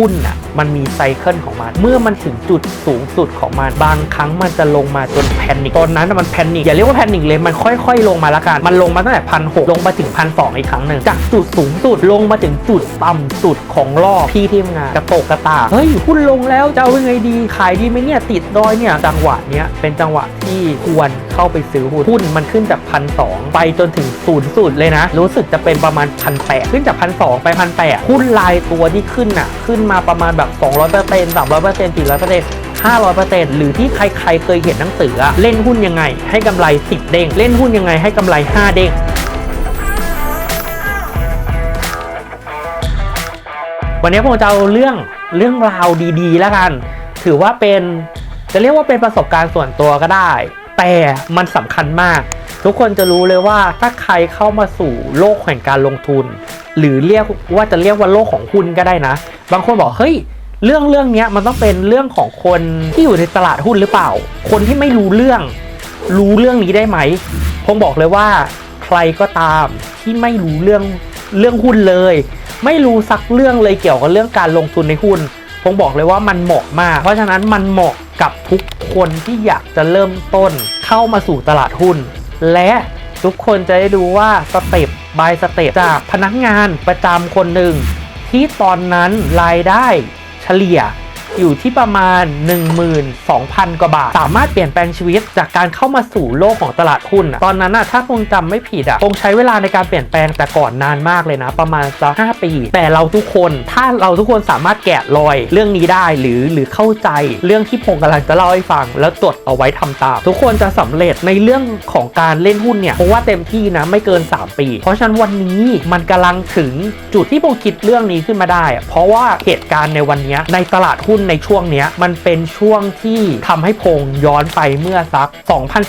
หุ้นอะ มันมีไซเคิลของมัน เมื่อมันถึงจุดสูงสุดของมัน บางครั้งมันจะลงมาจนแพนิคตอนนั้นมันแพนิคอย่าเรียกว่าแพนิคเลยมันค่อย ๆ ลงมาละกัน มันลงมาตั้งแต่พันหลงมาถึงพันสองอีกครั้งหนึ่งจากจุดสูงสุดลงมาถึงจุดต่ำสุดของรอบพี่ทีมงานกระโตกกระตาเฮ้ยหุ้นลงแล้วจะเอายังไงดีขายดีไหมเนี่ยติดดอยเนี่ยจังหวะเนี้ยเป็นจังหวะที่ควรเข้าไปซื้อหุ้นหุ้นมันขึ้นจากพันสองไปจนถึงศูนย์สุดเลยนะ รู้สึกจะเป็นประมาณพันแปดขึ้นจากพันสองไปพันแปดหุ้นลายตัวที่ขึ้นน่ะขึ้นมาประมาณแบบ200เปอร์เซ็นต์300เปอร์เซ็นต์400เปอร์เซ็นต์500เปอร์เซ็นต์หรือที่ใครๆเคยเห็นหนังสืออะเล่นหุ้นยังไง ให้กำไร 10 เด้ง เล่นหุ้นยังไงให้กำไร 5 เด้งวันนี้ผมจะเอาเรื่องเรื่องราวดีๆ แล้วกัน ถือว่าเป็นจะเรียกว่าเป็นประสบการณ์ส่วนตัวก็ได้ แต่มันสำคัญมาก ทุกคนจะรู้เลยว่าถ้าใครเข้ามาสู่โลกแห่งการลงทุน หรือเรียกว่าจะเรียกว่าโลกของหุ้นก็ได้นะ บางคนบอกเฮ้ย เรื่องเรื่องนี้มันต้องเป็นเรื่องของคนที่อยู่ในตลาดหุ้นหรือเปล่า คนที่ไม่รู้เรื่อง รู้เรื่องนี้ได้ไหมผมบอกเลยว่าใครก็ตามที่ไม่รู้เรื่องเรื่องหุ้นเลย ไม่รู้สักเรื่องเลยเกี่ยวกับเรื่องการลงทุนในหุ้นผมบอกเลยว่ามันเหมาะมาก เพราะฉะนั้นมันเหมาะกับทุกคนที่อยากจะเริ่มต้นเข้ามาสู่ตลาดหุ้น และทุกคนจะได้ดูว่าสเต็ปบายสเต็ปจากพนักงานประจำคนหนึ่งที่ตอนนั้นรายได้ เฉลี่ย อยู่ที่ประมาณ 12,000 กว่าบาท สามารถเปลี่ยนแปลงชีวิตจากการเข้ามาสู่โลกของตลาดหุ้นตอนนั้นอะถ้าคงจำไม่ผิดอะคงใช้เวลาในการเปลี่ยนแปลงแต่ก่อนนานมากเลยนะ ประมาณสักห้าปี แต่เราทุกคนถ้าเราทุกคนสามารถแกะรอยเรื่องนี้ได้หรือหรือเข้าใจเรื่องที่พงกำลังจะเล่าให้ฟัง แล้วจดเอาไว้ทำตาม ทุกคนจะสำเร็จในเรื่องของการเล่นหุ้นเนี่ยเพราะว่าเต็มที่นะไม่เกิน 3 ปี เพราะฉะนั้นวันนี้มันกำลังถึงจุดที่พงคิดเรื่องนี้ขึ้นมาได้ เพราะว่าเหตุการณ์ในวันนี้ในตลาดหุ้นในช่วงเนี้ยมันเป็นช่วงที่ทำให้พงย้อนไปเมื่อสัก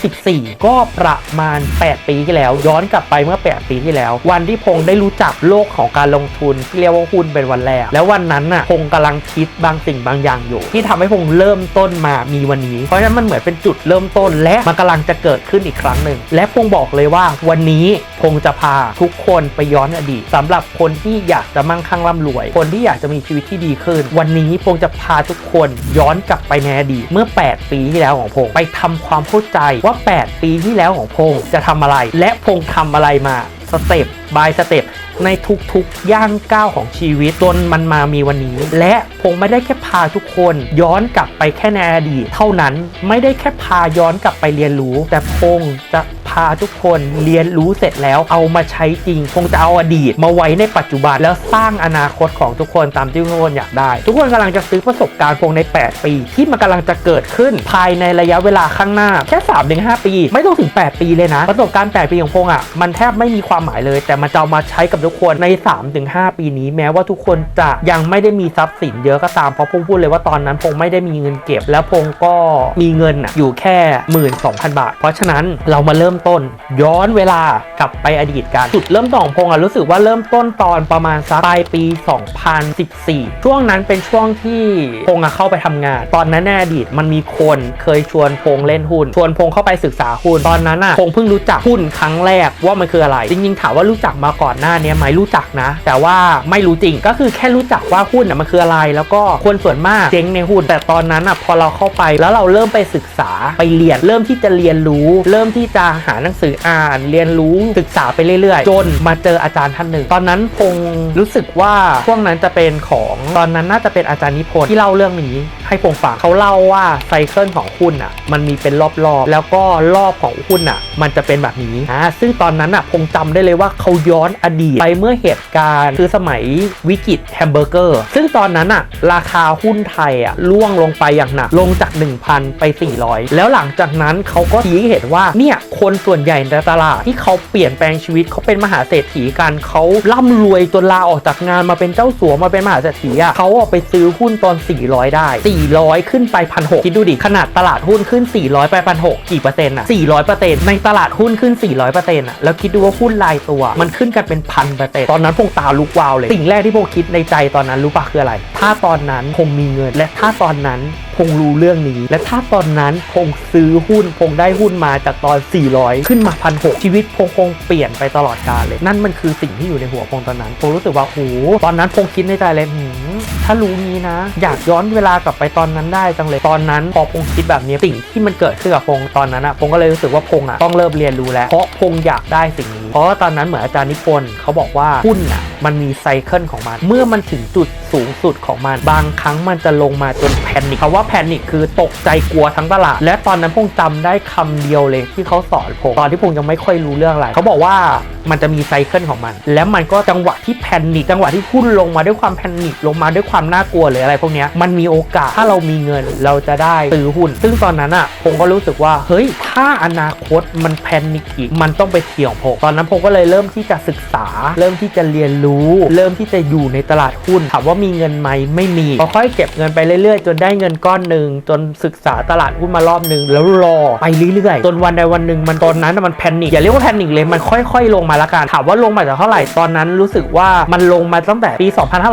2014 ก็ประมาณ 8 ปีที่แล้ว ย้อนกลับไปเมื่อ 8 ปีที่แล้ว วันที่พงได้รู้จักโลกของการลงทุนที่เรียกว่าหุ้นเป็นวันแรก แล้ววันนั้นน่ะพงกำลังคิดบางสิ่งบางอย่างอยู่ ที่ทำให้พงเริ่มต้นมามีวันนี้ เพราะฉะนั้นมันเหมือนเป็นจุดเริ่มต้น และมันกำลังจะเกิดขึ้นอีกครั้งหนึ่งและพงบอกเลยว่าวันนี้พงจะพาทุกคนไปย้อนอดีตสำหรับคนที่อยากจะมั่งคั่งร่ำรวย คนที่อยากจะมีชีวิตที่ดีขึ้น วันนี้พงจะพาทุกคนย้อนกลับไปในอดีตเมื่อ 8 ปีที่แล้วของพงไปทำความเข้าใจว่า 8 ปีที่แล้วของพงจะทำอะไร และพงทำอะไรมาสเต็ปบายสเต็ปในทุกๆย่างก้าวของชีวิตจนมันมามีวันนี้ และพงไม่ได้แค่พาทุกคนย้อนกลับไปแค่ในอดีตเท่านั้นไม่ได้แค่พาย้อนกลับไปเรียนรู้ แต่พงจะาทุกคนเรียนรู้เสร็จแล้วเอามาใช้จริง คงจะเอาอดีตมาไว้ในปัจจุบันแล้วสร้างอนาคตของทุกคนตามที่ทุกคนอยากได้ ทุกคนกำลังจะซื้อประสบการณ์พงใน 8 ปี ที่มันกำลังจะเกิดขึ้นภายในระยะเวลาข้างหน้าแค่3-5ถึงหปี ไม่ต้องถึง 8 ปีเลยนะ ประสบการณ์ 8 ปีของพงอะมันแทบไม่มีความหมายเลย แต่มันจะเอามาใช้กับทุกคนใน 3-5 ปีนี้แม้ว่าทุกคนจะยังไม่ได้มีทรัพย์สินเยอะก็ตามเพราะพงพูดเลยว่าตอนนั้นพงไม่ได้มีเงินเก็บ แล้วพงก็มีเงินอะอยู่แค่ 12,000 บาท เพราะฉะนั้นเรามาเริ่มต้น ย้อนเวลากลับไปอดีตกันจุดเริ่มต้นของพงอะรู้สึกว่าเริ่มต้นตอนประมาณสักปลายปี 2014 ช่วงนั้นเป็นช่วงที่พงอะเข้าไปทำงาน ตอนนั้นในอดีตมันมีคนเคยชวนพงเล่นหุ้น ชวนพงเข้าไปศึกษาหุ้น ตอนนั้นอะพงเพิ่งรู้จักหุ้นครั้งแรกว่ามันคืออะไร จริงๆถามว่ารู้จักมาก่อนหน้านี้ไหมรู้จักนะ แต่ว่าไม่รู้จริงก็คือแค่รู้จักว่าหุ้นอะมันคืออะไร แล้วก็คนส่วนมากเจ๊งในหุ้น แต่ตอนนั้นอะพอเราเข้าไปแล้วเราเริ่มไปศึกษาไปเรียน เริ่มที่จะเรียนรู้ เริ่มที่จะหาหนังสืออ่าน เรียนรู้ศึกษาไปเรื่อยๆ จนมาเจออาจารย์ท่านหนึ่ง ตอนนั้นพงรู้สึกว่าช่วงนั้นจะเป็นของตอนนั้นน่าจะเป็นอาจารย์นิพนธ์ที่เล่าเรื่องนี้ ให้พงฟังเขาเล่าว่าไซเคิลของหุ้นอะ มันมีเป็นรอบๆ แล้วก็รอบของหุ้นอะ มันจะเป็นแบบนี้อ่าซึ่งตอนนั้นอะพงจำได้เลยว่าเขาย้อนอดีตไปเมื่อเหตุการณ์คือสมัยวิกฤตแฮมเบอร์เกอร์ ซึ่งตอนนั้นอะราคาหุ้นไทยอะล่วงลงไปอย่างหนักลงจาก 1,000 ไป 400 แล้วหลังจากนั้นเขาก็ชี้เห็นว่าเนี่ยคนส่วนใหญ่ในตลาดที่เขาเปลี่ยนแปลงชีวิตเขาเป็นมหาเศรษฐีกันเขาร่ำรวยจนลาออกจากงานมาเป็นเจ้าสัวมาเป็นมหาเศรษฐีอะเขาเอาไปซื้อหุ้นตอน 400 ได้ 400 ขึ้นไปพันหคิดดูดิขนาดตลาดหุ้นขึ้น 400 ไปพันหกี่เปอร์เซ็นต์อะ400เปอร์เซ็นต์ในตลาดหุ้นขึ้น 400เปอร์เซ็นต์อะแล้วคิดดูว่าหุ้นรายตัว มันขึ้นกันเป็นพันเปอร์เซ็นต์ตอนนั้นพงตาลุกวาวเลยสิ่งแรกที่พงคิดในใจตอนนั้นรู้ปะคืออะไร ถ้าตอนนั้นพงมีเงินและถ้าตอนนั้น พงรู้เรื่องนี้ และถ้าตอนนั้นพงซื้อหุ้นพงได้หุ้นมาจากตอน 400 ขึ้นมาพันหชีวิตพงคงเปลี่ยนไปตลอดกาลเลย นั่นมันคือสิ่งที่อยู่ในหัวพงตอนนั้นพงรู้สึกว่าโอ้ตอนนั้นพงคิดในใจเลยหืมถ้ารู้งี้นะ อยากย้อนเวลากลับไปตอนนั้นได้จังเลยตอนนั้น พอพงคิดแบบนี้สิ่งที่มันเกิดขึ้นกับพงตอนนั้นอะพงก็เลยรู้สึกว่าพงอะต้องเริ่มเรียนรู้แล้วเพราะพงอยากได้สิ่งนี้ ราะว่าตอนนั้นเหมือนอาจารย์นิพนธ์เขาบอกว่าหุ้นอะมันมีไซเคิลของมัน เมื่อมันถึงจุดสูงสุดของมัน บางครั้งมันจะลงมาจนแพนิคคำว่าแพนิคคือตกใจกลัวทั้งตลาด และตอนนั้นพงจำได้คำเดียวเลยที่เขาสอนผมตอนที่พงยังไม่ค่อยรู้เรื่องอะไรเขาบอกว่ามันจะมีไซเคิลของมัน แล้วมันก็จังหวะที่แพนิคจังหวะที่หุ้นลงมาด้วยความแพนิคลงมาด้วยความน่ากลัวหรืออะไรพวกนี้มันมีโอกาสถ้าเรามีเงินเราจะได้ซื้อหุ้น ซึ่งตอนนั้นอะผมก็รู้สึกว่าเฮ้ยถ้าอนาคตมันแพนิคอีกมันต้องไปเที่ยวผมตอนนั้นผมก็เลยเริ่มที่จะศึกษา เริ่มที่จะเรียนรู้ เริ่มที่จะอยู่ในตลาดหุ้นถามว่ามีเงินไหมไม่มีพอค่อยเก็บเงินไปเรื่อยๆ จนได้เงินก้อนหนึ่งจนศึกษาตลาดหุ้นมารอบหนึ่งแล้วรอไปเรื่อยๆจนวันใดวันหนึ่งมันตอนนั้นมันแพนิคอย่าเรียกว่าแพนิคเลยมันค่อย ๆ ลงมาละกันถามว่าลงมาจากเท่าไหร่ตอนนั้นรู้สึกว่ามันลงมาตั้งแต่ปี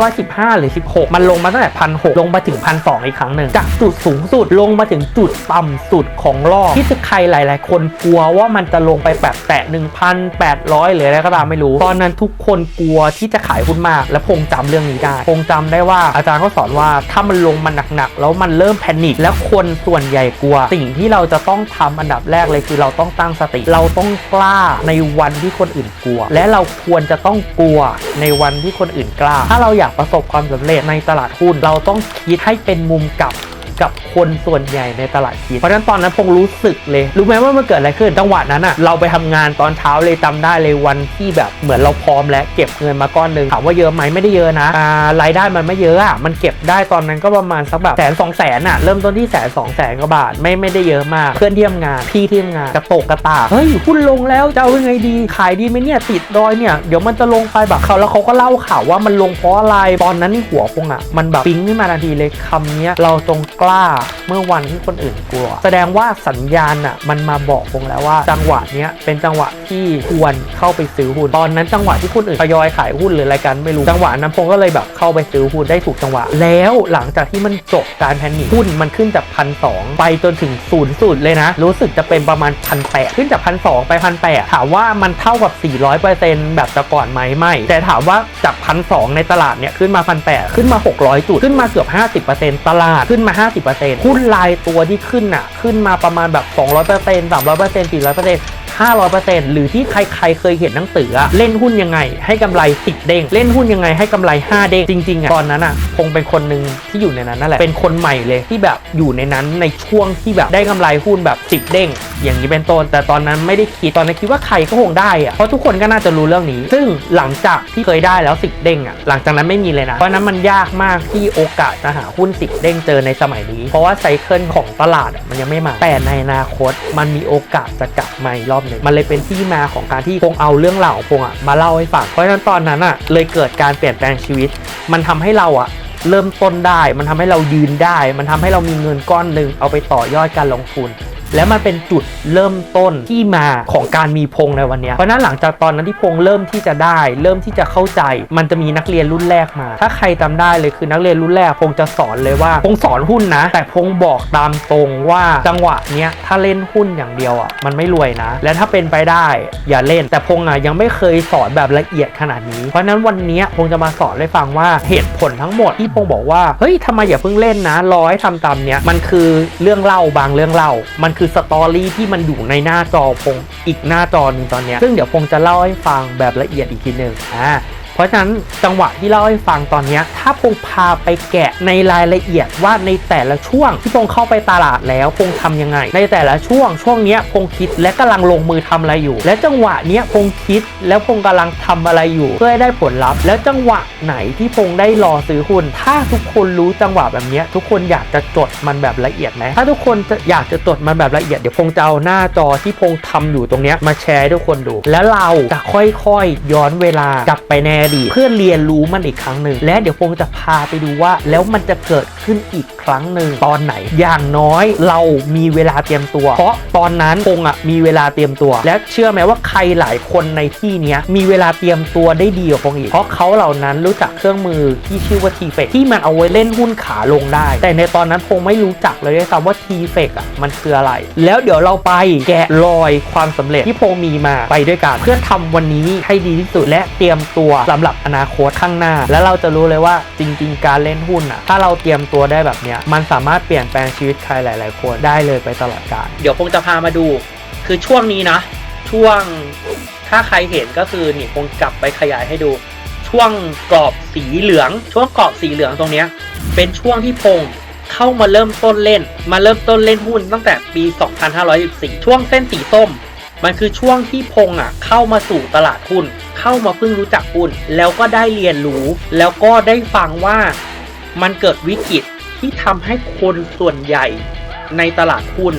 2515 หรือ 16 มันลงมาตั้งแต่พันหลงมาถึงพันสอีกครั้งหนึ่งจากจุดสูงสุดลงมาถึงจุดต่ำสุดของรอบที่ใครหลาย ๆ คนกลัวว่ามันจะลงไปแบบแตะ1,800หรืออะไรก็ตามไม่รู้ ตอนนั้นทุกคนกลัวที่จะขายหุ้นมาก และพงจำเรื่องนี้ได้พงจำได้ว่าอาจารย์เขาสอนว่าถ้ามันลงมาหนักๆแล้วมันเริ่มแพนิคแล้วคนส่วนใหญ่กลัว สิ่งที่เราจะต้องทำอันดับแรกเลยคือเราต้องตั้งสติ เราต้องกล้าในวันที่คนอื่นกลัว และเราควรจะต้องกลัวในวันที่คนอื่นกล้า ถ้าเราอยากประสบความสำเร็จในตลาดหุ้น เราต้องคิดให้เป็นมุมกลับ กับคนส่วนใหญ่ในตลาดคิด เพราะฉะนั้นตอนนั้นพงรู้สึกเลย รู้ไหมว่ามันเกิดอะไรขึ้นจังหวะนั้นอะเราไปทำงานตอนเช้าเลยจำได้เลยวันที่แบบเหมือนเราพร้อมแล้วเก็บเงินมาก้อนหนึ่งถามว่าเยอะไหมไม่ได้เยอะนะอ่ารายได้มันไม่เยอะอะมันเก็บได้ตอนนั้นก็ประมาณสักแบบแสนสองแสนอะเริ่มต้นที่แสนสองแสนกว่าบาทไม่ไม่ได้เยอะมาก เพื่อนเที่ทำงานพี่เที่ทำงานกระโตกกระตาเฮ้ยหุ้นลงแล้วจะเอายังไงดีขายดีไหมเนี่ยติดดอยเนี่ยเดี๋ยวมันจะลงไปแบบเขาแล้วเขาก็เล่าข่าวว่ามันลงเพราะอะไรตอนนั้นนี่หัวพงอะมันแบบปิ๊งขึ้นมาทันทีเลยคำนี้เราจงกล้าเมื่อวันที่คนอื่นกลัว แสดงว่าสัญญาณอะมันมาบอกพงแล้วว่า จังหวะเนี้ยเป็นจังหวะที่ควรเข้าไปซื้อหุ้น ตอนนั้นจังหวะที่คนอื่นทยอยขายหุ้นหรืออะไรกันไม่รู้จังหวะนั้นพงก็เลยแบบเข้าไปซื้อหุ้นได้ถูกจังหวะ แล้วหลังจากที่มันจบการแพนิคหุ้นมันขึ้นจากพันสองไปจนถึงศูนย์สุดเลยนะ รู้สึกจะเป็นประมาณพันแปดขึ้นจากพันสองไปพันแปดถามว่ามันเท่ากับ 400%แบบแต่ก่อนไหมไม่ แต่ถามว่าจากพันสองในตลาดเนี่ยขึ้นมาพันแขึ้นมา 600 จุดขึ้นมาเกือบ 50%ตลาดขึ้นมา50%หุ้นรายตัวที่ขึ้นอะ ขึ้นมาประมาณแบบ 200% 300% 400% 500%หรือที่ใครๆเคยเห็นหนังสือเล่นหุ้นยังไง ให้กำไร10เด้ง เล่นหุ้นยังไงให้กำไร 5 เด้ง จริงๆอะตอนนั้นอะคงเป็นคนหนึ่งที่อยู่ในนั้นนั่นแหละ เป็นคนใหม่เลยที่แบบอยู่ในนั้นในช่วงที่แบบได้กำไรหุ้นแบบ10เด้ง อย่างนี้เป็นต้นแต่ตอนนั้นไม่ได้คิดตอนนั้นคิดว่าใครก็คงได้อะเพราะทุกคนก็น่าจะรู้เรื่องนี้ ซึ่งหลังจากที่เคยได้แล้ว10เด้งอะหลังจากนั้นไม่มีเลยนะเพราะนั้นมันยากมากที่โอกาสจะหาหุ้น10เด้งเจอในสมัยนี้ เพราะว่าไซเคิลของตลาดมันยังไม่มาแต่ในอนาคตมันมีโอกาสจะกลับมาอีกรอบหนึ่งมันเลยเป็นที่มาของการที่พงเอาเรื่องราวของพงอะมาเล่าให้ฟังเพราะฉะนั้นตอนนั้นอะเลยเกิดการเปลี่ยนแปลงชีวิต มันทำให้เราอะเริ่มต้นได้ มันทำให้เรายืนได้ มันทำให้เรามีเงินก้อนหนึ่งเอาไปต่อยอดการลงทุน และมันเป็นจุดเริ่มต้นที่มาของการมีพงในวันนี้เพราะนั้นหลังจากตอนนั้นที่พงเริ่มที่จะได้ เริ่มที่จะเข้าใจ มันจะมีนักเรียนรุ่นแรกมา ถ้าใครจำได้เลยคือนักเรียนรุ่นแรกพงจะสอนเลยว่าพงสอนหุ้นนะ แต่พงบอกตามตรงว่าจังหวะเนี้ยถ้าเล่นหุ้นอย่างเดียวอะมันไม่รวยนะ และถ้าเป็นไปได้อย่าเล่น แต่พงอะยังไม่เคยสอนแบบละเอียดขนาดนี้ เพราะนั้นวันนี้พงจะมาสอนให้ฟังว่าเหตุผลทั้งหมดที่พงบอกว่าเฮ้ยทำไมอย่าเพิ่งเล่นนะรอให้ทำตามเนี้ยมันคือเรื่องเล่าบางเรื่องเล่ามันคืือสตอรี่ที่มันอยู่ในหน้าจอพงอีกหน้าจอหนึ่งตอนนี้ซึ่งเดี๋ยวพงจะเล่าให้ฟังแบบละเอียดอีกทีหนึ่งอ่า เพราะฉะนั้นจังหวะที่เล่าให้ฟังตอนนี้ถ้าพงพาไปแกะในรายละเอียดว่าในแต่ละช่วงที่พงเข้าไปตลาดแล้วพงทำยังไง ในแต่ละช่วงช่วงนี้พงคิดและกำลังลงมือทำอะไรอยู่ และจังหวะนี้พงคิดแล้วพงกำลังทำอะไรอยู่ เพื่อให้ได้ผลลัพธ์ แล้วจังหวะไหนที่พงได้รอซื้อหุ้นถ้าทุกคนรู้จังหวะแบบนี้ทุกคนอยากจะจดมันแบบละเอียดไหมถ้าทุกคนจะอยากจะจดมันแบบละเอียดเดี๋ยวพงจะเอาหน้าจอที่พงทำอยู่ตรงนี้มาแชร์ให้ทุกคนดู แล้วเราจะค่อยๆ ย้อนเวลากลับไปในอดีตเพื่อเรียนรู้มันอีกครั้งหนึ่งและเดี๋ยวผมจะพาไปดูว่า แล้วมันจะเกิดขึ้นอีก ครั้งหนึ่งตอนไหน อย่างน้อยเรามีเวลาเตรียมตัว เพราะตอนนั้นพงอะมีเวลาเตรียมตัว และเชื่อไหมว่าใครหลายคนในที่นี้มีเวลาเตรียมตัวได้ดีกว่าพงอีก เพราะเขาเหล่านั้นรู้จักเครื่องมือที่ชื่อว่า t f e c ที่มันเอาไว้เล่นหุ้นขาลงได้ แต่ในตอนนั้นพงไม่รู้จักเลยด้วยซ้ำว่า t f e c อะมันคืออะไร แล้วเดี๋ยวเราไปแกะรอยความสำเร็จที่พงมีมาไปด้วยกันเพื่อทำวันนี้ให้ดีที่สุดและเตรียมตัวสำหรับอนาคตข้างหน้า แล้วเราจะรู้เลยว่าจริง ๆ การเล่นหุ้นอะถ้าเราเตรียมตัวได้แบบนี้เนี้ยมันสามารถเปลี่ยนแปลงชีวิตใครหลาย ๆ คนได้เลยไปตลอดกาลเดี๋ยวพงจะพามาดู คือช่วงนี้นะ ช่วงถ้าใครเห็นก็คือนี่คงกลับไปขยายให้ดู ช่วงกรอบสีเหลือง ช่วงกรอบสีเหลืองตรงเนี้ยเป็นช่วงที่พงเข้ามาเริ่มต้นเล่น มาเริ่มต้นเล่นหุ้นตั้งแต่ปี 2514 ช่วงเส้นสีส้ม มันคือช่วงที่พงอะเข้ามาสู่ตลาดหุ้น เข้ามาเพิ่งรู้จักหุ้น แล้วก็ได้เรียนรู้ แล้วก็ได้ฟังว่ามันเกิดวิกฤต ที่ทำให้คนส่วนใหญ่ในตลาดหุ้น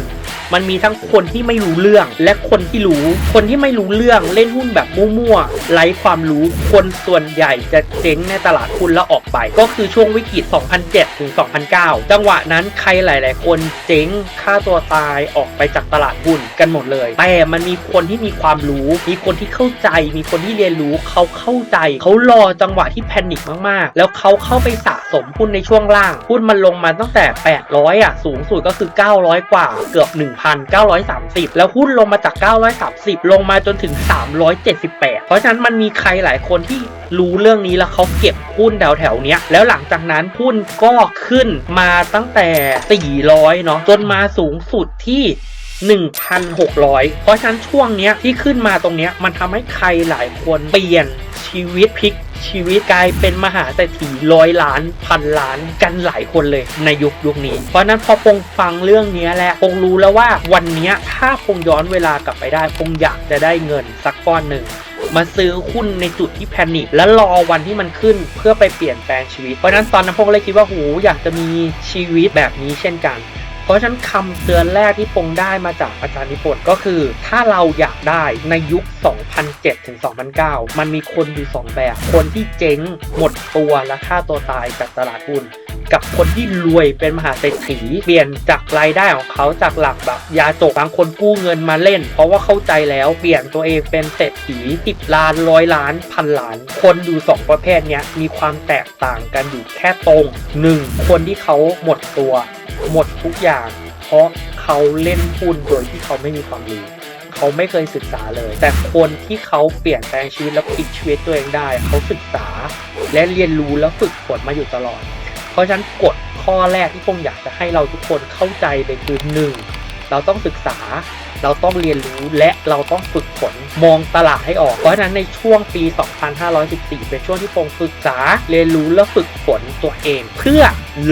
มันมีทั้งคนที่ไม่รู้เรื่อง และคนที่รู้ คนที่ไม่รู้เรื่องเล่นหุ้นแบบมั่วๆไร้ความรู้คนส่วนใหญ่จะเจ๊งในตลาดหุ้นแล้วออกไป ก็คือช่วงวิกฤต 2007 ถึง 2009 จังหวะนั้นใครหลาย ๆ คนเจ๊งฆ่าตัวตายออกไปจากตลาดหุ้นกันหมดเลย แต่มันมีคนที่มีความรู้ มีคนที่เข้าใจ มีคนที่เรียนรู้เขาเข้าใจ เขารอจังหวะที่แพนิคมาก ๆ แล้วเขาเข้าไปสะสมหุ้นในช่วงล่างหุ้นมันลงมาตั้งแต่ 800 อะ สูงสุดก็คือ 900 กว่าเกือบ1,930 แล้วหุ้นลงมาจาก 930 ลงมาจนถึง 378 เพราะฉะนั้นมันมีใครหลายคนที่รู้เรื่องนี้แล้วเขาเก็บหุ้นแถวแถวเนี้ย แล้วหลังจากนั้นหุ้นก็ขึ้นมาตั้งแต่ 400 เนาะจนมาสูงสุดที่ 1,600 เพราะฉะนั้นช่วงเนี้ยที่ขึ้นมาตรงเนี้ยมันทำให้ใครหลายคนเปลี่ยนชีวิตพลิกชีวิตกลายเป็นมหาเศรษฐีร้อยล้านพันล้านกันหลายคนเลยในยุคยุคนี้ เพราะนั้นพอพงฟังเรื่องนี้แล้วพงรู้แล้วว่าวันนี้ถ้าพงย้อนเวลากลับไปได้พงอยากจะได้เงินสักก้อนหนึ่งมาซื้อหุ้นในจุดที่แพนิคแล้วรอวันที่มันขึ้นเพื่อไปเปลี่ยนแปลงชีวิต เพราะฉะนั้นตอนนั้นพงเลยคิดว่าหูอยากจะมีชีวิตแบบนี้เช่นกัน เพราะฉะนั้นคำเตือนแรกที่พงได้มาจากอาจารย์นิพนธ์ก็คือ ถ้าเราอยากได้ในยุค 2007ถึง2009 มันมีคนอยู่ 2 แบบ คนที่เจ๊งหมดตัวและฆ่าตัวตายจากตลาดหุ้น กับคนที่รวยเป็นมหาเศรษฐีเปลี่ยนจากรายได้ของเขาจากหลักแบบยาจกบางคนกู้เงินมาเล่น เพราะว่าเข้าใจแล้วเปลี่ยนตัวเองเป็นเศรษฐี10ล้านร้อยล้านพันล้าน คนอยู่สองประเภทเนี้ยมีความแตกต่างกันอยู่แค่ตรงหนึ่งคนที่เขาหมดตัว หมดทุกอย่าง เพราะเขาเล่นหุ้นโดยที่เขาไม่มีความรู้เขาไม่เคยศึกษาเลย แต่คนที่เขาเปลี่ยนแปลงชีวิตแล้วพลิกชีวิตตัวเองได้ เขาศึกษาและเรียนรู้แล้วฝึกฝนมาอยู่ตลอด เพราะฉะนั้นกฎข้อแรกที่ผมอยากจะให้เราทุกคนเข้าใจเลยคือหนึ่งเราต้องศึกษา เราต้องเรียนรู้และเราต้องฝึกฝนมองตลาดให้ออก เพราะฉะนั้นในช่วงปี 2514 เป็นช่วงที่ผมศึกษาเรียนรู้และฝึกฝนตัวเอง เพื่อ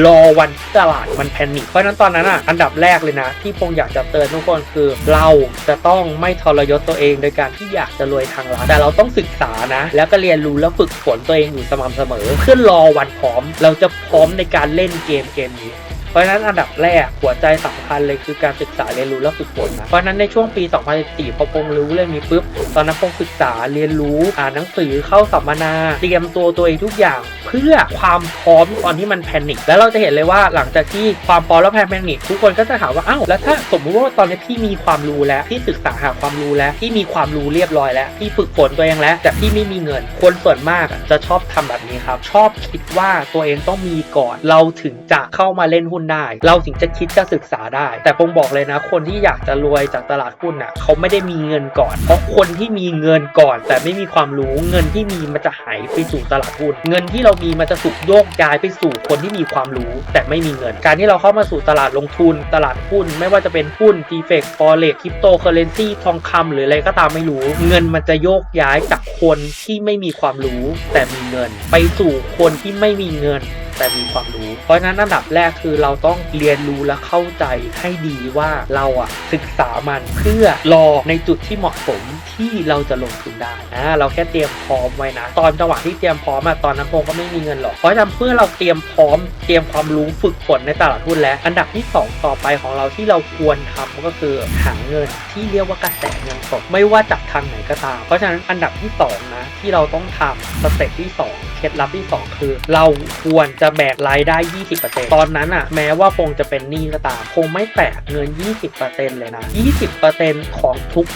รอวันที่ตลาดมันแพนิคเพราะฉะนั้นตอนนั้นอะอันดับแรกเลยนะ ที่ผมอยากจะเตือนทุกคนคือ เราจะต้องไม่ทรยศตัวเองโดยการที่อยากจะรวยทางลัดแต่เราต้องศึกษานะ แล้วก็เรียนรู้และฝึกฝนตัวเองอยู่สม่ำเสมอ เพื่อรอวันพร้อม เราจะพร้อมในการเล่นเกมเกมนี้ เพราะฉะนั้นอันดับแรกหัวใจสำคัญเลยคือการศึกษาเรียนรู้และฝึกฝนนะเพราะฉะนั้นในช่วงปี 2014พอพงรู้เรื่องนี้ปุ๊บตอนนั้นพงศึกษาเรียนรู้อ่านหนังสือเข้าสัมมนา เตรียมตัวตัวเองทุกอย่างเพื่อความพร้อมตอนที่มันแพนิคแล้วเราจะเห็นเลยว่าหลังจากที่ความพร้อมแล้วแพนิคทุกคนก็จะถามว่าอ้าวแล้วถ้าสมมุติว่าตอนนี้พี่มีความรู้แล้วพี่ศึกษาหาความรู้แล้วพี่มีความรู้เรียบร้อยแล้วพี่ฝึกฝนตัวเองแล้ว แต่พี่ไม่มีเงิน คนส่วนมากจะชอบทำแบบนี้ครับ ชอบคิดว่าตัวเองต้องมีก่อน เราถึงจะเข้ามาเล่นหุ้นได้ เราถึงจะคิดจะศึกษาได้ แต่ผมบอกเลยนะ คนที่อยากจะรวยจากตลาดหุ้นน่ะเขาไม่ได้มีเงินก่อน เพราะคนที่มีเงินก่อน แต่ไม่มีความรู้เงินที่มีมันจะหายไปสู่ตลาดหุ้น เงินที่เรามีมันจะถูกโยกย้ายไปสู่คนที่มีความรู้ แต่ไม่มีเงิน การที่เราเข้ามาสู่ตลาดลงทุน ตลาดหุ้น ไม่ว่าจะเป็นหุ้น d f e c f o r e x คริปโตเคอเรนซีทองคำหรืออะไรก็ตามไม่รู้ เงินมันจะโยกย้ายจากคนที่ไม่มีความรู้ แต่มีเงิน ไปสู่คนที่ไม่มีเงินแต่มีความรู้ เพราะฉะนั้นอันดับแรกคือเราต้องเรียนรู้และเข้าใจให้ดีว่าเราอะศึกษามันเพื่อรอในจุดที่เหมาะสมที่เราจะลงทุนได้นะเราแค่เตรียมพร้อมไว้นะ ตอนจังหวะที่เตรียมพร้อมอะตอนนั้นผมก็ไม่มีเงินหรอกเพราะฉะนั้นเพื่อเราเตรียมพร้อม เตรียมความรู้ฝึกฝนในตลาดหุ้นแล้ว อันดับที่สองต่อไปของเราที่เราควรทำก็คือหาเงินที่เรียกว่ากระแสเงินสดไม่ว่าจากทางไหนก็ตาม เพราะฉะนั้นอันดับที่สองนะที่เราต้องทำสเต็ปที่สองเคล็ดลับที่สองคือ เราควรจะจะแบกรายได้ 20%ตอนนั้นอะแม้ว่าพงจะเป็นหนี้ก็ตามพงไม่แตะเงิน 20%เลยนะ 20%ของ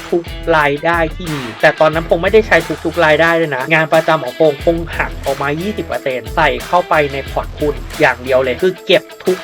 ทุกๆรายได้ที่มี แต่ตอนนั้นพงไม่ได้ใช้ทุกๆรายได้เลยนะ งานประจำของพงพงหักออกมา 20%ใส่เข้าไปในพอร์ตคุณอย่างเดียวเลย คือเก็บทุก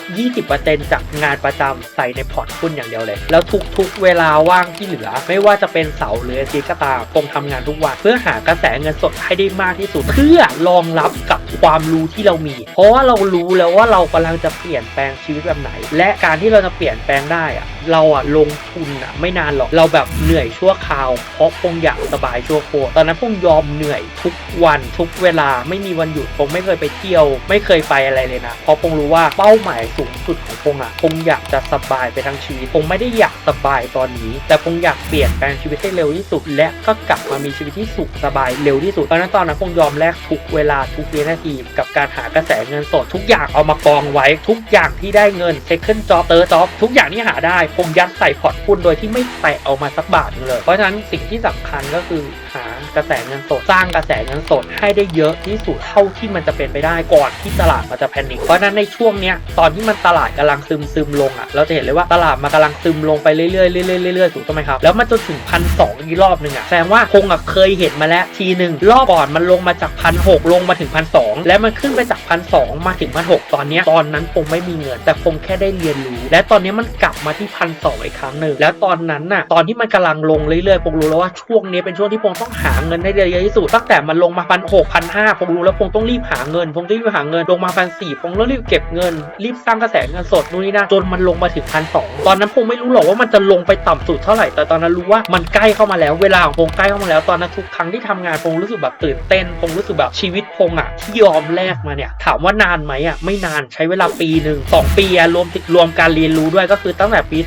20%จากงานประจำใส่ในพอร์ตคุณอย่างเดียวเลย แล้วทุกๆ เวลาว่างที่เหลือ ไม่ว่าจะเป็นเสาร์หรืออาทิตย์ก็ตามพงทำงานทุกวันเพื่อหากระแสเงินสดให้ได้มากที่สุด เพื่อรองรับกับความรู้ที่เรามีเพราะว่าเรารู้แล้วว่าเรากำลังจะเปลี่ยนแปลงชีวิตแบบไหน และการที่เราจะเปลี่ยนแปลงได้อะเราอะลงทุนอะไม่นานหรอกเราแบบเหนื่อยชั่วคราวเพราะคงอยากสบายชั่วโคตรตอนนั้นพงยอมเหนื่อยทุกวันทุกเวลาไม่มีวันหยุดพงไม่เคยไปเที่ยว ไม่เคยไปอะไรเลยนะเพราะพงรู้ว่าเป้าหมายสูงสุดของพงอะพงอยากจะสบายไปทั้งชีวิตพงไม่ได้อยากสบายตอนนี้ แต่พงอยากเปลี่ยนแปลงชีวิตให้เร็วที่สุด และก็กลับมามีชีวิตที่สุขสบายเร็วที่สุดเพราะนั้นตอนนั้นพงยอมแลกทุกเวลาทุกวินาทีกับการหากระแสเงินสดทุกอย่างเอามากองไว้ ทุกอย่างที่ได้เงิน second job third job ทุกอย่างที่หาได้พงยัดใส่พอร์ตหุ้นโดยที่ไม่แตะเอามาสักบาทเลย เพราะฉะนั้นสิ่งที่สำคัญก็คือหากระแสเงินสดสร้างกระแสเงินสดให้ได้เยอะที่สุดเท่าที่มันจะเป็นไปได้ก่อนที่ตลาดมันจะแพนิคเพราะฉะนั้นในช่วงเนี้ยตอนที่มันตลาดกำลังซึมซึมลงอะเราจะเห็นเลยว่าตลาดมันกำลังซึมลงไปเรื่อยๆเรื่อยๆเรื่อยๆถูกต้องไหมครับแล้วมันจนถึงพันสองอีกรอบหนึ่งอะแสดงว่าคงอะเคยเห็นมาแล้วทีหนึ่งรอบก่อนมันลงมาจากพันหกลงมาถึงพันสองแล้วมันขึ้นไปจากพันสองมาถึงพันหกตอนนี้ตอนนั้นคงไม่มีเงิน แต่คงแค่ได้เรียนรู้ และตอนนี้มันกลับมาที่พันสองอีกครั้งหนึ่งแล้วตอนนั้นน่ะตอนที่มันกำลังลงเรื่อยๆผมรู้แล้วว่าช่วงนี้เป็นช่วงที่ผมต้องหาเงินให้ได้เยอะที่สุดตั้งแต่มันลงมาพันหกพันห้าผมรู้แล้วผมต้องรีบหาเงิน ผมต้องรีบหาเงินลงมาพันสี่ผมต้องรีบเก็บเงิน รีบสร้างกระแสเงินสดนู่นนี่นั่นจนมันลงมาถึงพันสองตอนนั้นผมไม่รู้หรอกว่ามันจะลงไปต่ำสุดเท่าไหร่แต่ตอนนั้นรู้ว่ามันใกล้เข้ามาแล้วเวลาของผมใกล้เข้ามาแล้วตอนนั้นทุกครั้งที่ทำงานผมรู้สึกแบบตื่นเต้นผมรู้สึกแบบชีวิตพงอะที่ยอมแลกมาเนี่ยถามว่านานไหมอะไม่นานใช้เวลาปีหนึ่งสองปีรวมรวมการเรียนรู้ด้วยก็คือตั้งแต่ปี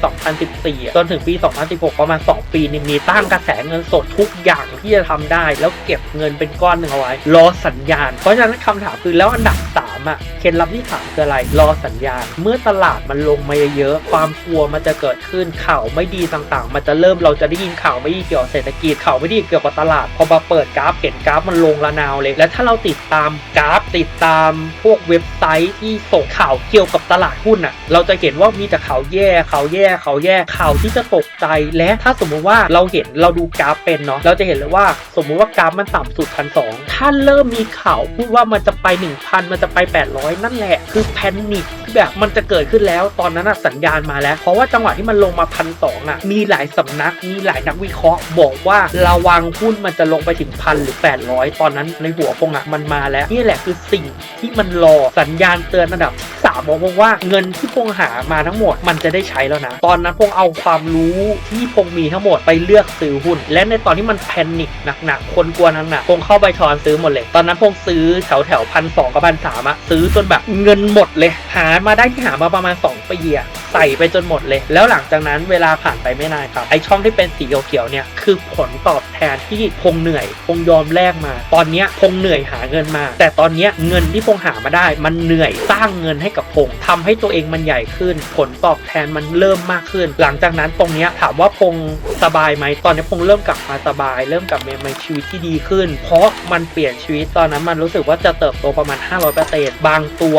2014 จนถึงปี 2016 ประมาณ 2 ปีนี่มีตั้งกระแสเงินสดทุกอย่างที่จะทำได้ แล้วเก็บเงินเป็นก้อนหนึ่งเอาไว้ รอสัญญาณ เพราะฉะนั้นคำถามคือแล้วอันดับ 3 อะ เคล็ดลับที่ 3 คืออะไร รอสัญญาณ เมื่อตลาดมันลงมาเยอะๆความกลัวมันจะเกิดขึ้นข่าวไม่ดีต่างๆ มันจะเริ่มเราจะได้ยินข่าวไม่ดีเกี่ยวกับเศรษฐกิจข่าวไม่ดีเกี่ยวกับตลาดพอมาเปิดกราฟเห็นกราฟมันลงระนาวเลย และถ้าเราติดตามกราฟติดตามพวกเว็บไซต์ที่ส่งข่าวเกี่ยวกับตลาดหุ้นอะ เราจะเห็นว่ามีแต่ข่าวแย่ข่าวแย่ข่าวแย่ข่าวที่จะตกใจและถ้าสมมุติว่าเราเห็นเราดูกราฟเป็นเนาะเราจะเห็นเลยว่า สมมุติว่ากราฟมันต่ำสุดพันสองถ้าเริ่มมีข่าวพูดว่ามันจะไป 1,000 มันจะไป 800 นั่นแหละ คือแพนิคแบบมันจะเกิดขึ้นแล้วตอนนั้นอะสัญญาณมาแล้ว เพราะว่าจังหวะที่มันลงมาพันสองอะมีหลายสำนักมีหลายนักวิเคราะห์ บอกว่าระวังหุ้นมันจะลงไปถึงพันหรือ 800 ตอนนั้นในหัวพงอะมันมาแล้วนี่แหละคือสิ่งที่มันรอสัญญาณเตือนระดับที่สามของพงว่าเงินที่พงหามาทั้งหมดมันจะได้ใช้แล้วนะ ตอนนั้นพงเอาความรู้ที่พงมีทั้งหมดไปเลือกซื้อหุ้น และในตอนที่มันแพนิคหนักๆ คนกลัวหนักๆพงเข้าไปทอนซื้อหมดเลย ตอนนั้นพงซื้อแถวแถวพันสองกับพันสามอะซื้อจนแบบเงินหมดเลย หามาได้ที่หามาประมาณ2ปีอะใส่ไปจนหมดเลย แล้วหลังจากนั้นเวลาผ่านไปไม่นานครับ ไอช่องที่เป็นสีเขียวๆเนี่ยคือผลตอบ แทนที่พงเหนื่อยพงยอมแลกมา ตอนนี้พงเหนื่อยหาเงินมา แต่ตอนนี้เงินที่พงหามาได้ มันเหนื่อยสร้างเงินให้กับพงทำให้ตัวเองมันใหญ่ขึ้น ผลตอบแทนมันเริ่มมากขึ้น หลังจากนั้นตรงนี้ถามว่าพงสบายไหมตอนนี้พงเริ่มกลับมาสบาย เริ่มกลับมาชีวิตที่ดีขึ้น เพราะมันเปลี่ยนชีวิตตอนนั้นมันรู้สึกว่าจะเติบโตประมาณ 500%บางตัว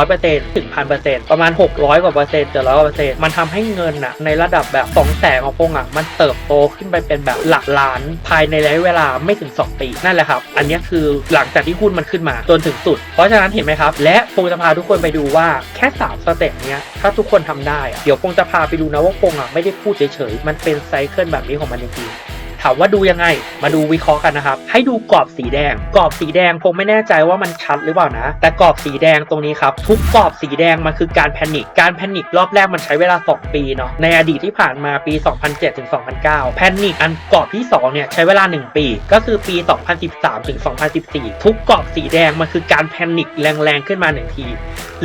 600%ถึง1,000%ประมาณ 600กว่าเปอร์เซ็นต์เจ็ดร้อยกว่าเปอร์เซ็นต์มันทำให้เงินอะในระดับแบบ2แสนของพงอะมันเติบโตขึ้นไปเป็นแบบหลักล้านภายในระยะเวลาไม่ถึง 2 ปีนั่นแหละครับ อันนี้คือหลังจากที่หุ้นมันขึ้นมาจนถึงสุด เพราะฉะนั้นเห็นไหมครับ และคงจะพาทุกคนไปดูว่าแค่3สเต็ปเนี้ยถ้าทุกคนทำได้อะเดี๋ยวคงจะพาไปดูนะว่าคงอะไม่ได้พูดเฉยๆมันเป็นไซเคิลแบบนี้ของมันจริงๆ ถามว่าดูยังไง มาดูวิเคราะห์กันนะครับ ให้ดูกรอบสีแดง กรอบสีแดงผมไม่แน่ใจว่ามันชัดหรือเปล่านะ แต่กรอบสีแดงตรงนี้ครับ ทุกกรอบสีแดงมันคือการแพนิคการแพนิครอบแรกมันใช้เวลา 2 ปีเนาะในอดีตที่ผ่านมาปี 2007ถึง2009 แพนิคอันกรอบที่ 2 เนี่ยใช้เวลา 1 ปี ก็คือปี 2013ถึง2014 ทุกกรอบสีแดงมันคือการแพนิคแรงๆขึ้นมาหนึ่งที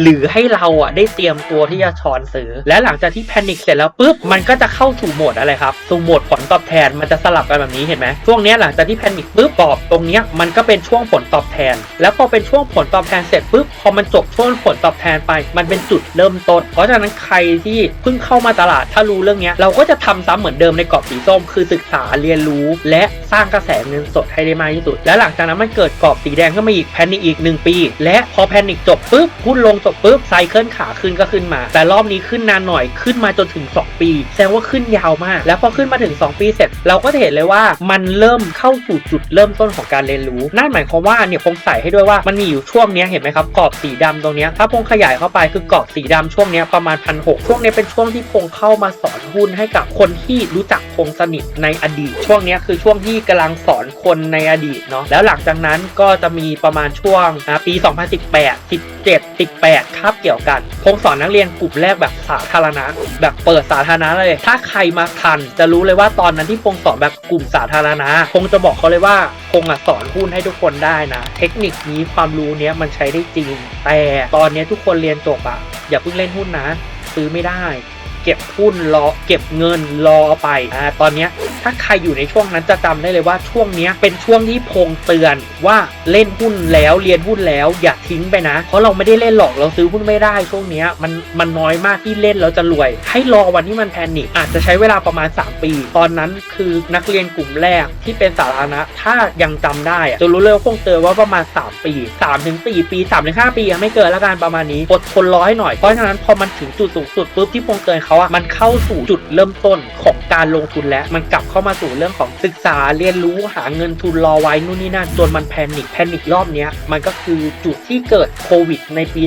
หรือให้เราอะได้เตรียมตัวที่จะช้อนซื้อและหลังจากที่แพนิคเสร็จแล้วปุ๊บมันก็จะเข้าสู่โหมดอะไรครับสู่โหมดผลตอบแทนมันจะสลับกันแบบนี้เห็นไหมช่วงนี้หลังจากที่แพนิคปุ๊บกรอบตรงนี้มันก็เป็นช่วงผลตอบแทน แล้วพอเป็นช่วงผลตอบแทนเสร็จปุ๊บพอมันจบช่วงผลตอบแทนไป มันเป็นจุดเริ่มต้น เพราะฉะนั้นใครที่เพิ่งเข้ามาตลาดถ้ารู้เรื่องนี้เราก็จะทำซ้ำเหมือนเดิมในกรอบสีส้ม คือศึกษาเรียนรู้ และสร้างกระแสเงินสดให้ได้มากที่สุด แล้วหลังจากนั้นมันเกิดกรอบสีแดงขึ้นมาอีกแพนิคอีก 1 ปี และพอแพนิคจบปุ๊บหุ้นลงจบปุ๊บไซเคิลขาขึ้นก็ขึ้นมา แต่รอบนี้ขึ้นนานหน่อยขึ้นมาจนถึง 2 ปี แสดงว่าขึ้นยาวมาก แล้วพอขึ้นมาถึง 2 ปีเสร็จเราก็จะเห็นเลยว่ามันเริ่มเข้าสู่จุดเริ่มต้นของการเรียนรู้ นั่นหมายความว่าเนี่ยพงใส่ให้ด้วยว่ามันมีอยู่ช่วงเนี้ยเห็นไหมครับกรอบสีดำตรงเนี้ยถ้าพงขยายเข้าไปคือกรอบสีดำช่วงเนี้ยประมาณพันหช่วงเนี้ยเป็นช่วงที่พงเข้ามาสอนหุ้นให้กับคนที่รู้จักพงสนิทในอดีต ช่วงเนี้ยคือช่วงที่กำลังสอนคนในอดีตเนาะแล้วหลังจากนั้นก็จะมีประมาณช่วงนะปี 2018 17 18คาบเกี่ยวกันพงสอนนักเรียนกลุ่มแรกแบบสาธารณะ แบบเปิดสาธารณะเลย ถ้าใครมาทันจะรู้เลยว่าตอนนั้นที่พงสอนแบบกลุ่มสาธารณะคงจะบอกเขาเลยว่าคงอะสอนหุ้นให้ทุกคนได้นะ เทคนิคนี้ความรู้เนี้ยมันใช้ได้จริง แต่ตอนเนี้ยทุกคนเรียนจบอะอย่าเพิ่งเล่นหุ้นนะ ซื้อไม่ได้ ก็บหุ้นรอเก็บเงินรอไปอ่าตอนนี้ถ้าใครอยู่ในช่วงนั้นจะจำได้เลยว่าช่วงนี้เป็นช่วงที่พงเตือนว่าเล่นหุ้นแล้วเรียนหุ้นแล้วอย่าทิ้งไปนะ เพราะเราไม่ได้เล่นหรอกเราซื้อหุ้นไม่ได้ช่วงนี้มันมันน้อยมากที่เล่นแล้วจะรวย ให้รอวันที่มันแพนิคอาจจะใช้เวลาประมาณ 3 ปี ตอนนั้นคือนักเรียนกลุ่มแรกที่เป็นสาธารณะถ้ายังจำได้จะรู้เลยว่าพงเตือนว่าประมาณ 3 ปี3ถึง4ปี3ถึง5ปีไม่เกินละกันประมาณนี้อดทนรอให้หน่อยเพราะฉะนั้นพอมันถึงจุดสูงสุดปุ๊บที่พงเตือนเขาอะมันเข้าสู่จุดเริ่มต้นของการลงทุนแล้ว มันกลับเข้ามาสู่เรื่องของศึกษาเรียนรู้หาเงินทุนรอไว้นู่นนี่นั่นจนมันแพนิคแพนิครอบเนี้ยมันก็คือจุดที่เกิดโควิดในปี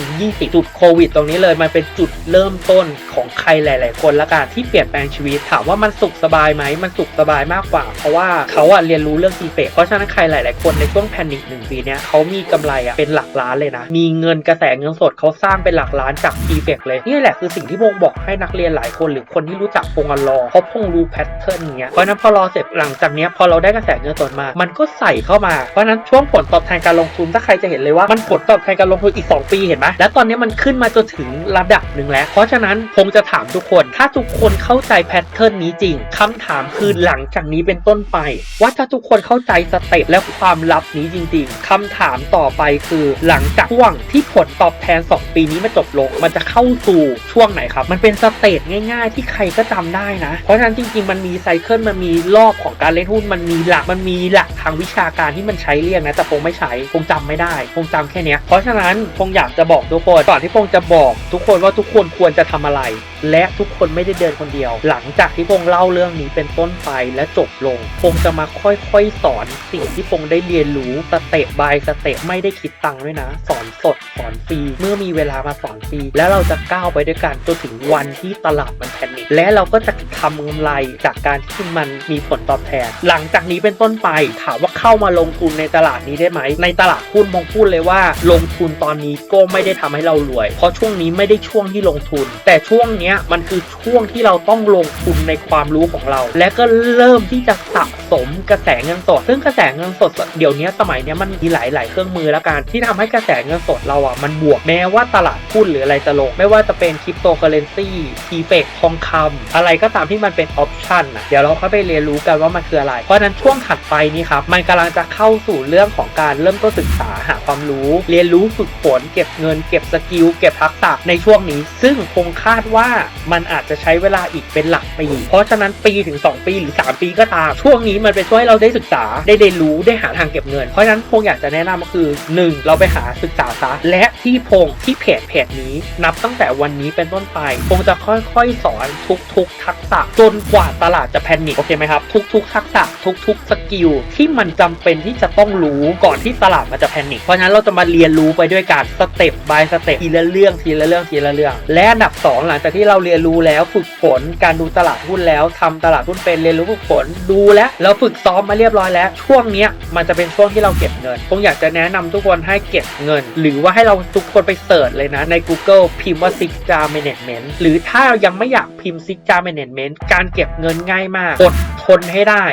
2020 จุดโควิดตรงนี้เลยมันเป็นจุดเริ่มต้นของใครหลาย ๆ คนละกันที่เปลี่ยนแปลงชีวิตถามว่ามันสุขสบายไหมมันสุขสบายมากกว่า เพราะว่าเขาอะเรียนรู้เรื่องทีเฟกเพราะฉะนั้นใครหลาย ๆ คนในช่วงแพนิคหนึ่งปีเนี้ยเขามีกำไรอะเป็นหลักล้านเลยนะมีเงินกระแสเงินสดเขาสร้างเป็นหลักล้านจากทีเฟกเลยนี่แหละคือสิ่งที่พงบอกให้นักเรียนหลายคนหรือคนที่รู้จักพงอะรอเพราพงรู้แพทเทิร์นเงี้ยเพราะนั้นพอรอเสร็จหลังจากเนี้ยพอเราได้กระแสเงินสดมา มันก็ใส่เข้ามาเพราะนั้นช่วงผลตอบแทนการลงทุนถ้าใครจะเห็นเลยว่ามันผลตอบแทนการลงทุนอีก 2 ปีเห็นไหมแล้วตอนนี้มันขึ้นมาจนถึงระดับหนึ่งแล้ว เพราะฉะนั้นผมจะถามทุกคน ถ้าทุกคนเข้าใจแพทเทิร์นนี้จริงคำถามคือหลังจากนี้เป็นต้นไป ว่าถ้าทุกคนเข้าใจสเต็ปและความลับนี้จริง ๆคำถามต่อไปคือหลังจากช่วงที่ผลตอบแทน 2 ปีนี้มันจบลง มันจะเข้าสู่ช่วงไหนครับ มันเป็นสเตจง่ายๆ ที่ใครก็จำได้นะ เพราะฉะนั้นจริง ๆ มันมีไซเคิลมันมีรอบของการเล่นหุ้นมันมีหลักมันมีหลักทางวิชาการที่มันใช้เรียกนะแต่ผมไม่ใช้ผมจำไม่ได้ผมจำแค่เนี้ยเพราะฉะนั้นผมอยากจะบอกทุกคนก่อนที่ผมจะบอก ทุกคนว่าทุกคนควรจะทำอะไร และทุกคนไม่ได้เดินคนเดียว หลังจากที่พงเล่าเรื่องนี้เป็นต้นไปและจบลงพงจะมาค่อยๆสอนสิ่งที่พงได้เรียนรู้สเต็ปบายสเต็ปไม่ได้คิดตังค์ด้วยนะ สอนสดสอนฟรีเมื่อมีเวลามาสอนฟรีแล้วเราจะก้าวไปด้วยกันจนถึงวันที่ตลาดมันแพนิคและเราก็จะทำกำไรจากการที่มันมีผลตอบแทน หลังจากนี้เป็นต้นไปถามว่าเข้ามาลงทุนในตลาดนี้ได้ไหม ในตลาดหุ้นมองพูดเลยว่า ลงทุนตอนนี้ก็ไม่ได้ทำให้เรารวย เพราะช่วงนี้ไม่ได้ช่วงที่ลงทุน แต่ช่วงนี้มันคือช่วงที่เราต้องลงทุนในความรู้ของเรา และก็เริ่มที่จะสะสมกระแสเงินสด ซึ่งกระแสเงินสดเดี๋ยวนี้สมัยนี้มันมีหลาย ๆ เครื่องมือแล้วกันที่ทำให้กระแสเงินสดเราอะมันบวกแม้ว่าตลาดหุ้นหรืออะไรจะลงไม่ว่าจะเป็นคริปโตเคอเรนซีทีเฟกทองคำอะไรก็ตามที่มันเป็นออปชันนะเดี๋ยวเราเข้าไปเรียนรู้กันว่ามันคืออะไร เพราะฉะนั้นช่วงถัดไปนี้ครับ มันกำลังจะเข้าสู่เรื่องของการเริ่มต้นศึกษาหาความรู้ เรียนรู้ฝึกฝนเก็บเงิน เก็บสกิลเก็บทักษะในช่วงนี้ ซึ่งคงคาดว่ามันอาจจะใช้เวลาอีกเป็นหลักปีเพราะฉะนั้นปีถึง 2 ปีหรือ 3 ปีก็ตาม ช่วงนี้มันเป็นช่วยเราได้ศึกษาได้เรียนรู้ได้หาทางเก็บเงิน เพราะฉะนั้นพงอยากจะแนะนำก็คือ 1 เราไปหาศึกษาซะและที่พงที่เพจเพจนี้นับตั้งแต่วันนี้เป็นต้นไปพงจะค่อยๆ สอนทุกๆ ทักษะ จนกว่าตลาดจะแพนิคโอเคไหมครับ ทุกๆ ทักษะทุกๆ สกิลที่มันจำเป็นที่จะต้องรู้ก่อนที่ตลาดมันจะแพนิคเพราะฉะนั้นเราจะมาเรียนรู้ไปด้วยกันสเต็ป by สเต็ปทีละเรื่องทีละเรื่องทีละเรื่อง และอันดับ 2 หลังจากที่เราเรียนรู้แล้วฝึกฝนการดูตลาดหุ้นแล้วทำตลาดหุ้นเป็นเรียนรู้ฝึกฝนดูแล้วเราฝึกซ้อมมาเรียบร้อยแล้ว ช่วงนี้มันจะเป็นช่วงที่เราเก็บเงินผมอยากจะแนะนำทุกคนให้เก็บเงิน หรือว่าให้เราทุกคนไปเสิร์ชเลยนะใน Google พิมพ์ว่า Six Jar Management หรือถ้ายังไม่อยากพิมพ์ซิกจา management การเก็บเงินง่ายมากอดทนให้ได้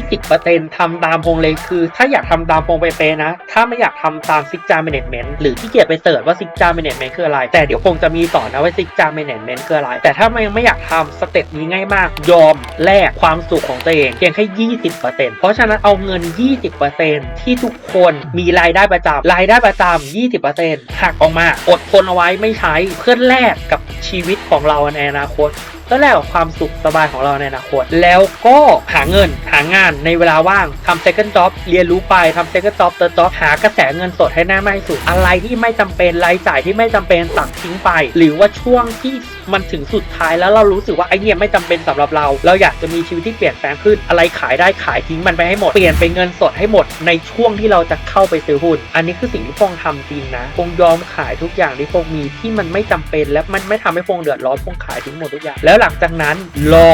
20%ทำตามพงเลยคือ ถ้าอยากทำตามพงไปเปนะ ถ้าไม่อยากทำตามซิกจา management หรือที่เกียจไปเสิร์ชว่าซิกจา management คืออะไร แต่เดี๋ยวพงจะมีสอนนะว่าซิกจา management คืออะไร แต่ถ้ามันยังไม่อยากทำสเต็ปนี้ง่ายมาก ยอมแลกความสุขของตัวเองเพียงแค่ 20%เพราะฉะนั้นเอาเงิน 20%ที่ทุกคนมีรายได้ประจำรายได้ประจำ20%หักออกมาอดทนเอาไว้ไม่ใช้เพื่อแลกกับชีวิตของเราในอนาคต แลกกับความสุขสบายของเราในอนาคต แล้วก็หาเงินหางานในเวลาว่างทำ second job เรียนรู้ไปทำ second job third job หากระแสเงินสดให้แน่มากที่สุด อะไรที่ไม่จำเป็นรายจ่ายที่ไม่จำเป็นตัดทิ้งไป หรือว่าช่วงที่มันถึงสุดท้ายแล้วเรารู้สึกว่าไอ้เนี่ยไม่จำเป็นสำหรับเรา เราอยากจะมีชีวิตที่เปลี่ยนแปลงขึ้น อะไรขายได้ขายทิ้งมันไปให้หมด เปลี่ยนเป็นเงินสดให้หมด ในช่วงที่เราจะเข้าไปซื้อหุ้น อันนี้คือสิ่งที่พงทำจริงนะพงยอมขายทุกอย่างที่พงมีที่มันไม่จำเป็น และมันไม่ทำให้พงเดือดร้อนพงขายทิ้งหมดทุกอย่างแล้วหลังจากนั้นรอ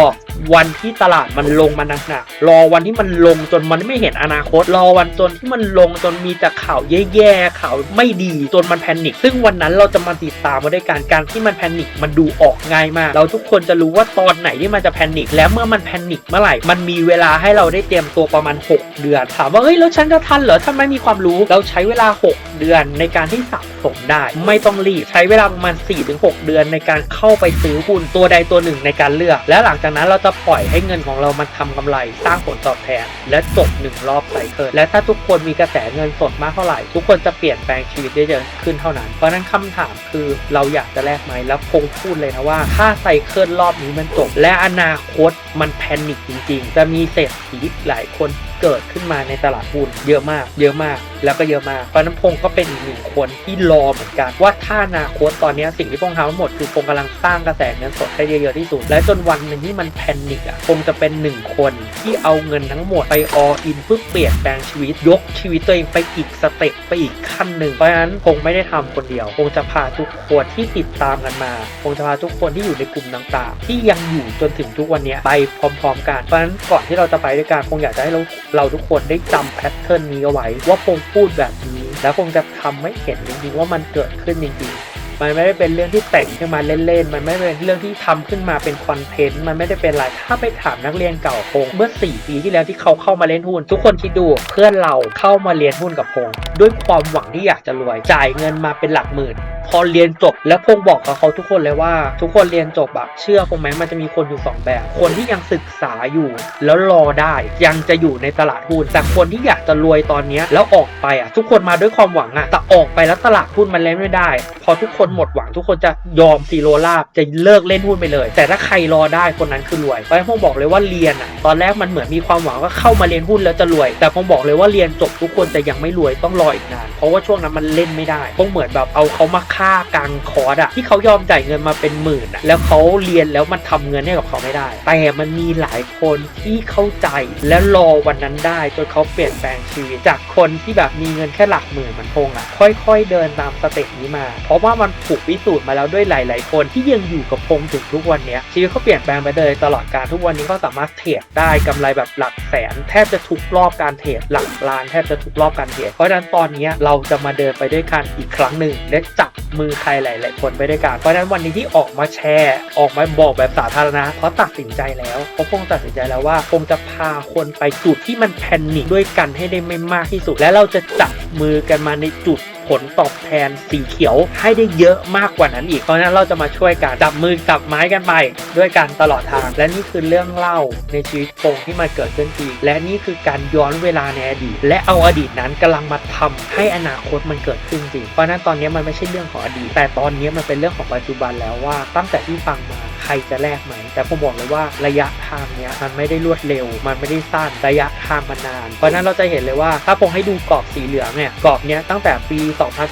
วันที่ตลาดมันลงมาหนักๆรอวันที่มันลงจนมันไม่เห็นอนาคต รอวันจนที่มันลงจนมีแต่ข่าวแย่ๆข่าวไม่ดีจนมันแพนิคซึ่งวันนั้นเราจะมาติดตามมาด้วยการการที่มันแพนิคมันดูออกง่ายมาก เราทุกคนจะรู้ว่าตอนไหนที่มันจะแพนิคและเมื่อมันแพนิคเมื่อไหร่ มันมีเวลาให้เราได้เตรียมตัวประมาณ 6 เดือน ถามว่าเฮ้ยแล้วฉันจะทันเหรอถ้าไม่มีความรู้เราใช้เวลา 6 เดือนในการที่สะสมได้ ไม่ต้องรีบใช้เวลาประมาณ4-6 เดือนในการเข้าไปซื้อหุ้นตัวใดตัวหนึ่งในการเลือก แล้วหลังจากนั้นเราจะปล่อยให้เงินของเรามันทำกำไร สร้างผลตอบแทน และจบหนึ่งรอบไซเคิลและถ้าทุกคนมีกระแสเงินสดมากเท่าไหร่ ทุกคนจะเปลี่ยนแปลงชีวิตได้เยอะขึ้นเท่านั้น เพราะนั้นคำถามคือเราอยากจะแลกไหมแล้วคงพูดเลยนะว่าถ้าไซเคิลรอบนี้มันจบ และอนาคตมันแพนิคจริง ๆ จะมีเศรษฐีหลายคนเกิดขึ้นมาในตลาดหุ้นเยอะมาก เยอะมาก แล้วก็เยอะมากเพราะนั้นพงก็เป็นอีกหนึ่งคนที่รอเหมือนกัน ว่าถ้านาคตตอนนี้สิ่งที่พงทำทั้งหมดคือพงกำลังสร้างกระแสเงินสดให้เยอะๆที่สุด และจนวันหนึ่งที่มันแพนิคอะพงจะเป็นหนึ่งคนที่เอาเงินทั้งหมดไปออินเพื่อเปลี่ยนแปลงชีวิตยกชีวิตตัวเองไปอีกสเต็ปไปอีกขั้นหนึ่งเพราะฉะนั้นพงไม่ได้ทำคนเดียวพงจะพาทุกคนที่ติดตามกันมาพงจะพาทุกคนที่อยู่ในกลุ่มต่างๆ ที่ยังอยู่จนถึงทุกวันนี้ไปพร้อม ๆ กันเพราะฉะนั้นก่อนที่เราจะไปด้วยกันคงอยากจะให้เราเราทุกคนได้จำแพทเทิร์นนี้เอาไว้ว่าพงพูดแบบนี้ แล้วคงจะทำให้เห็นจริงๆว่ามันเกิดขึ้นจริงๆ มันไม่ได้เป็นเรื่องที่แต่งขึ้นมาเล่นๆ มันไม่เป็นเรื่องที่ทำขึ้นมาเป็นคอนเทนต์ มันไม่ได้เป็นอะไร ถ้าไปถามนักเรียนเก่าพงเมื่อ 4 ปีที่แล้วที่เขาเข้ามาเล่นหุ้น ทุกคนคิดดู เพื่อนเราเข้ามาเรียนหุ้นกับพงด้วยความหวังที่อยากจะรวย จ่ายเงินมาเป็นหลักหมื่นพอเรียนจบแล้วพงบอกกับเขาทุกคนเลยว่า ทุกคนเรียนจบอะเชื่อพงไหมมันจะมีคนอยู่สองแบบ คนที่ยังศึกษาอยู่ แล้วรอได้ยังจะอยู่ในตลาดหุ้นแต่คนที่อยากจะรวยตอนนี้แล้วออกไปอะทุกคนมาด้วยความหวังอะแต่ออกไปแล้วตลาดหุ้นมันเล่นไม่ได้ พอทุกคนหมดหวังทุกคนจะยอมซีโรลาบจะเลิกเล่นหุ้นไปเลย แต่ถ้าใครรอได้คนนั้นคือรวยเพราะฉะนั้นผมบอกเลยว่าเรียนอะตอนแรกมันเหมือนมีความหวังว่าเข้ามาเรียนหุ้นแล้วจะรวย แต่ผมบอกเลยว่าเรียนจบทุกคนจะยังไม่รวยต้องรออีกนานเพราะว่าช่วงนั้นมันเล่นไม่ได้คงเหมือนแบบเอาเขามาฆ่ากลางคอร์สอะที่เขายอมจ่ายเงินมาเป็นหมื่นอะแล้วเขาเรียนแล้วมันทำเงินให้กับเขาไม่ได้ แต่มันมีหลายคนที่เข้าใจและรอวันนั้นได้จนเขาเปลี่ยนแปลงชีวิตจากคนที่แบบมีเงินแค่หลักหมื่นเหมือนพงอะค่อย ๆ เดินตามสเต็ปนี้มา เพราะว่ามันถูกพิสูจน์มาแล้วด้วยหลาย ๆ คนที่ยังอยู่กับพงถึงทุกวันนี้ชีวิตเขาเปลี่ยนแปลงไปเลยตลอดการทุกวันนี้เขาสามารถเทรดได้กำไรแบบหลักแสน แทบจะทุกรอบการเทรดหลักล้านแทบจะทุกรอบการเทรดเพราะฉะนั้นตอนนี้เราจะมาเดินไปด้วยกันอีกครั้งหนึ่งและจับมือใครหลาย ๆ คนไปด้วยกันเพราะฉะนั้นวันนี้ที่ออกมาแชร์ออกมาบอกแบบสาธารณะเพราตัดสินใจแล้วเพราคงตัดสินใจแล้วว่าคงจะพาคนไปจุดที่มันแพนิคด้วยกันให้ได้ไม่มากที่สุด และเราจะจับมือกันมาในจุด ผลตอบแทนสีเขียวให้ได้เยอะมากกว่านั้นอีก เพราะนั้นเราจะมาช่วยกันจับมือจับไม้กันไป ด้วยกันตลอดทาง และนี่คือเรื่องเล่าในชีวิตโปงที่มันเกิดขึ้นจริงและนี่คือการย้อนเวลาในอดีต และเอาอดีตนั้นกำลังมาทำให้อนาคตมันเกิดขึ้นจริงเพราะนั้นตอนนี้มันไม่ใช่เรื่องของอดีต แต่ตอนนี้มันเป็นเรื่องของปัจจุบันแล้วว่าตั้งแต่ที่ฟังมาใครจะแลกไหม แต่ผมบอกเลยว่าระยะทางเนี้ยมันไม่ได้รวดเร็ว มันไม่ได้สั้นระยะทางมันนาน เพราะนั้นเราจะเห็นเลยว่าถ้าผมให้ดูกรอบสีเหลืองเนี่ยกรอบเนี้ยตั้งแต่ปี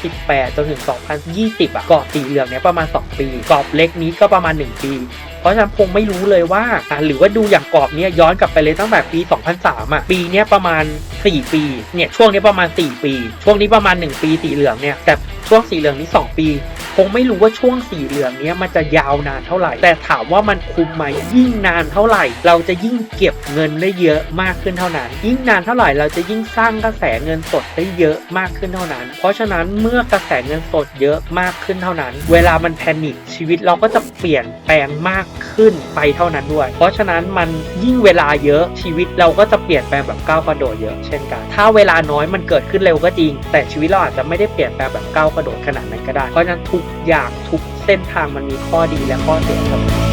2018 จนถึง 2020 อะกรอบสีเหลืองเนี้ยประมาณ 2 ปี กรอบเล็กนี้ก็ประมาณ 1 ปี ราะฉะนั้นคงไม่รู้เลยว่าหรือว่าดูอย่างกรอบเนี้ยย้อนกลับไปเลยตั้งแต่ปี 2003อะปีเนี้ยประมาณ 4 ปีเนี่ยช่วงนี้ประมาณ 4 ปี ช่วงนี้ประมาณ 1 ปีสีเหลืองเนี่ยแต่ช่วงสีเหลืองนี้ 2 ปีคงไม่รู้ว่าช่วงสีเหลืองเนี้ยมันจะยาวนานเท่าไหร่ แต่ถามว่ามันคุ้มไหมยิ่งนานเท่าไหร่ เราจะยิ่งเก็บเงินได้เยอะมากขึ้นเท่านั้น ยิ่งนานเท่าไหร่เราจะยิ่งสร้างกระแสเงินสดได้เยอะมากขึ้นเท่านั้น เพราะฉะนั้นเมื่อกระแสเงินสดเยอะมากขึ้นเท่านั้น เวลามันแพนิคชีวิตเราก็จะเปลี่ยนแปลงมากขึ้นไปเท่านั้นด้วย เพราะฉะนั้นมันยิ่งเวลาเยอะชีวิตเราก็จะเปลี่ยนแปลงแบบก้าวกระโดดเยอะเช่นกัน ถ้าเวลาน้อยมันเกิดขึ้นเร็วก็จริง แต่ชีวิตเราอาจจะไม่ได้เปลี่ยนแปลงแบบก้าวกระโดดขนาดนั้นก็ได้ เพราะฉะนั้นทุกอย่างทุกเส้นทางมันมีข้อดีและข้อเสียเสมอ